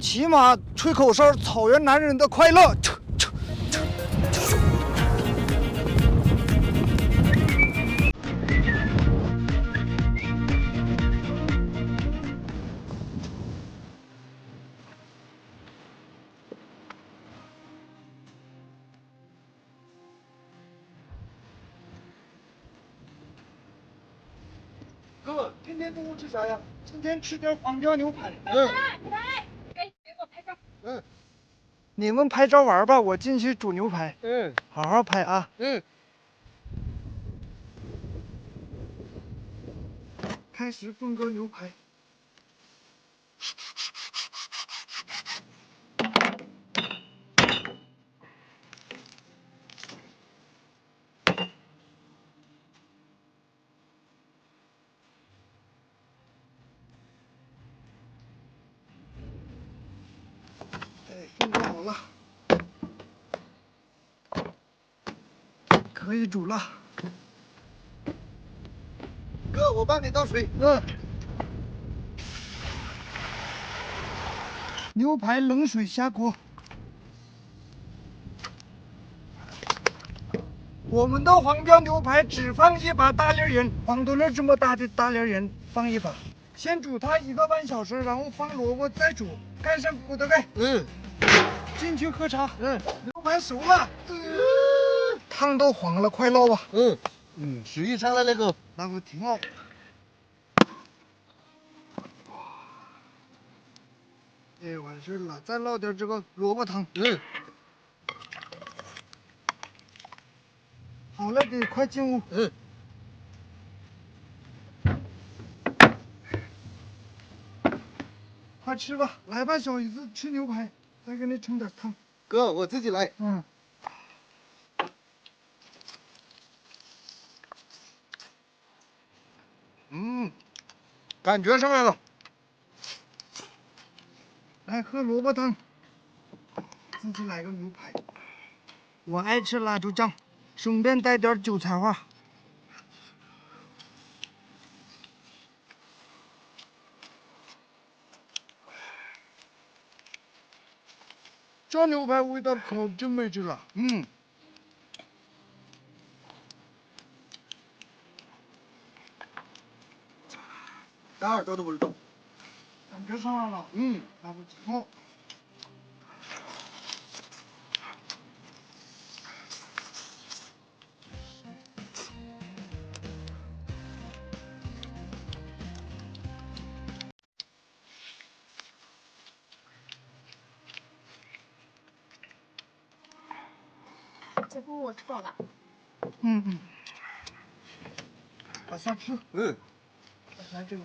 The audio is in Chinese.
骑马吹口哨，草原男人的快乐。哥，今天中午吃啥呀？今天吃点黄椒牛排。你们拍照玩吧，我进去煮牛排，嗯好好拍啊。嗯，开始分割牛排。哎，分割好了，可以煮了。哥，我帮你倒水。嗯。牛排冷水下锅。我们的黄标牛排只放一把大粒盐，黄豆粒这么大的大粒盐放一把，先煮它一个半小时，然后放萝卜再煮，盖上锅的盖，嗯进去喝茶。嗯牛排熟了，汤都黄了，快捞吧。嗯嗯，水一上来那个，那个挺好。哎，完事了，再捞点这个萝卜汤。嗯好了，得快进屋。嗯，快吃吧，来吧，小姨子，吃牛排，再给你盛点汤。哥，我自己来。嗯。嗯，感觉上来了。来喝萝卜汤，自己来个牛排。我爱吃辣椒酱，顺便带点韭菜花。这牛排味道可真没劲了。嗯，大耳朵都不知道。感觉上来了，嗯，那不挺好？姐夫，我吃饱了。嗯嗯。我先吃，嗯，来这个。